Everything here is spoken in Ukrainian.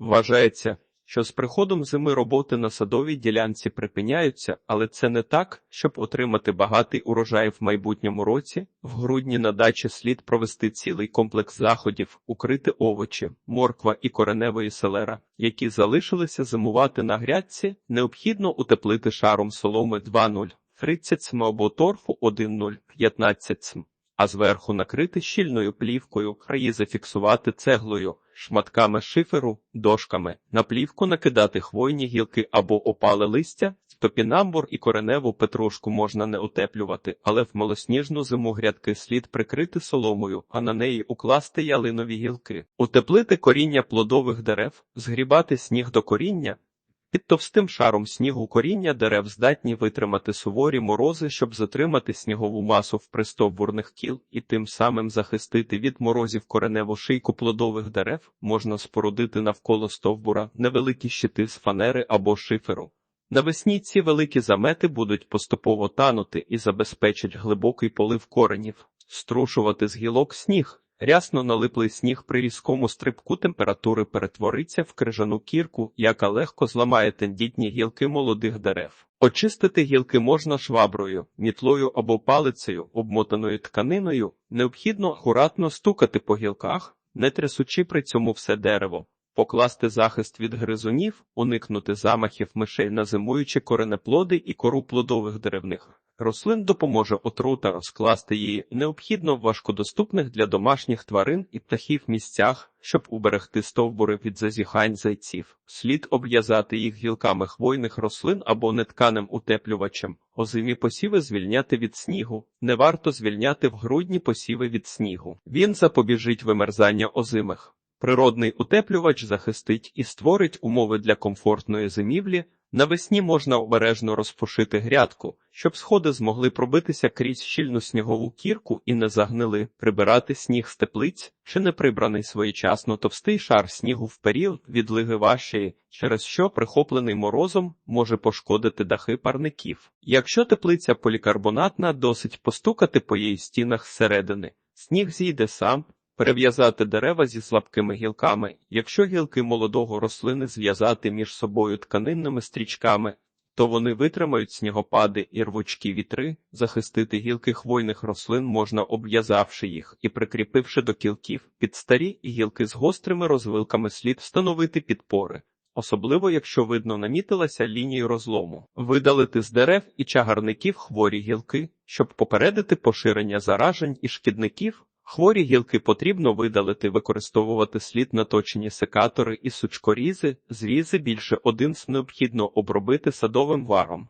Вважається, що з приходом зими роботи на садовій ділянці припиняються, але це не так, щоб отримати багатий урожай в майбутньому році. В грудні на дачі слід провести цілий комплекс заходів, укрити овочі, морква і кореневої селера, які залишилися зимувати на грядці, необхідно утеплити шаром соломи 2,0, 30 см або торфу 1,0, 15 см а зверху накрити щільною плівкою, краї зафіксувати цеглою, шматками шиферу, дошками, на плівку накидати хвойні гілки або опале листя, топінамбур і кореневу петрушку можна не утеплювати, але в малосніжну зиму грядки слід прикрити соломою, а на неї укласти ялинові гілки, утеплити коріння плодових дерев, згрібати сніг до коріння, під товстим шаром снігу коріння дерев здатні витримати суворі морози, щоб затримати снігову масу в пристовбурних кіл і тим самим захистити від морозів кореневу шийку плодових дерев, можна спорудити навколо стовбура невеликі щити з фанери або шиферу. Навесні ці великі замети будуть поступово танути і забезпечать глибокий полив коренів, струшувати з гілок сніг. Рясно налиплий сніг при різкому стрибку температури перетвориться в крижану кірку, яка легко зламає тендітні гілки молодих дерев. Очистити гілки можна шваброю, мітлою або палицею, обмотаною тканиною. Необхідно акуратно стукати по гілках, не трясучи при цьому все дерево. Покласти захист від гризунів, уникнути замахів мишей на зимуючі коренеплоди і кору плодових деревних. Рослин допоможе отрута розкласти її необхідно в важкодоступних для домашніх тварин і птахів місцях, щоб уберегти стовбури від зазіхань зайців. Слід обв'язати їх гілками хвойних рослин або нетканим утеплювачем. Озимі посіви звільняти від снігу. Не варто звільняти в грудні посіви від снігу. Він запобіжить вимерзання озимих. Природний утеплювач захистить і створить умови для комфортної зимівлі. Навесні можна обережно розпушити грядку, щоб сходи змогли пробитися крізь щільну снігову кірку і не загнили, прибирати сніг з теплиць чи не прибраний своєчасно товстий шар снігу в період відлиги важчої, через що прихоплений морозом може пошкодити дахи парників. Якщо теплиця полікарбонатна, досить постукати по її стінах зсередини. Сніг зійде сам, Перев'язати дерева зі слабкими гілками, якщо гілки молодого рослини зв'язати між собою тканинними стрічками, то вони витримають снігопади і рвучкі вітри, захистити гілки хвойних рослин можна обв'язавши їх і прикріпивши до кілків. Під старі гілки з гострими розвилками слід встановити підпори. Особливо, якщо видно намітилася лінію розлому, видалити з дерев і чагарників хворі гілки, щоб попередити поширення заражень і шкідників, Хворі гілки потрібно видалити, використовувати слід наточені секатори і сучкорізи, зрізи більше один необхідно обробити садовим варом.